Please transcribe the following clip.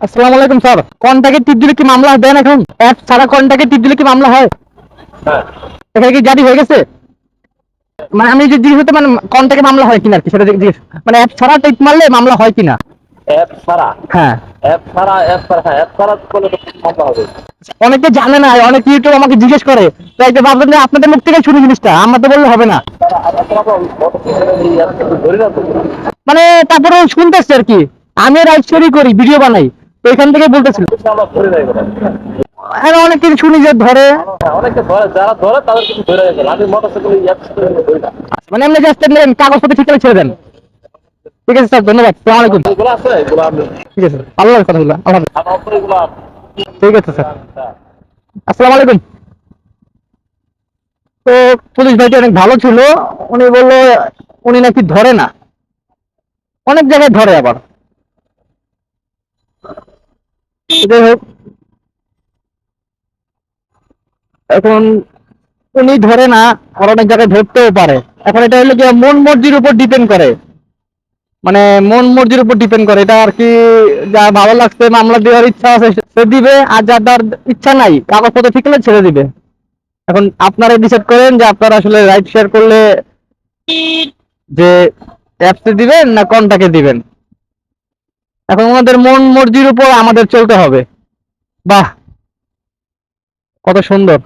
আসসালামু আলাইকুম স্যার কন্টাকে টিপ দিলে কি মামলা দেন এখন অ্যাপ ছাড়া কন্টাকে টিপ দিলে কি মামলা হয় হ্যাঁ এখানে কি জারি হয়ে গেছে মানে আমি যে জিজ্ঞেস মানে কন্টাকে মামলা হয় কিনা আর কি সেটা জিজ্ঞেস মানে অ্যাপ ছাড়া টিপ মারলে মামলা হয় কিনা অ্যাপ ছাড়া হ্যাঁ অ্যাপ ছাড়া অ্যাপ ছাড়া হ্যাঁ অ্যাপ ছাড়া করলে মামলা হবে অনেকে জানে না অনেক ইউটিউব আমাকে জিজ্ঞেস করে তাই তো ভাবলাম যে আপনাদের মুখ থেকে শুনি জিনিসটা আমার তো বললে হবে না মানে তারপরে শুনতেছে আর কি। আমি রাইট স্টোরি করি ভিডিও বানাই। তো এখান থেকে বলতেছিল। আর অনেক কিছু শুনি যে ধরে। আমি মানে এমনি জাস্ট কাগজপত্র ঠিক ছেড়ে দেন। ঠিক আছে, স্যার, ধন্যবাদ। সালাম আলাইকুম। আমি ঠিক আছে ভালো লাগে কথাগুলো আল্লাহ। ঠিক আছে, স্যার। আসসালামু আলাইকুম। তো পুলিশ ভাইটি অনেক ভালো ছিল। উনি বলল, উনি নাকি ধরে না। অনেক জায়গায় ধরে আবার। যাই হোক, এখন উনি ধরে না আর অনেক জায়গায় ধরতেও পারে। এখন এটা হলো কি মন মর্জির উপর ডিপেন্ড করে। মানে মন মর্জির উপর ডিপেন্ড করে। এটা আর কি যা ভালো লাগছে, মামলা দেওয়ার ইচ্ছা আছে, সে দিবে। আর যার যার ইচ্ছা নাই, কাগজপত্র ঠিক হলে ছেড়ে দিবে। এখন আপনারা ডিসাইড করেন যে আপনারা আসলে রাইট শেয়ার করলে যে অ্যাপসে দিবেন না কোনটাকে দিবেন? এখন ওনাদের মন মর্জির উপর আমাদের চলতে হবে। বাহ! কত সুন্দর।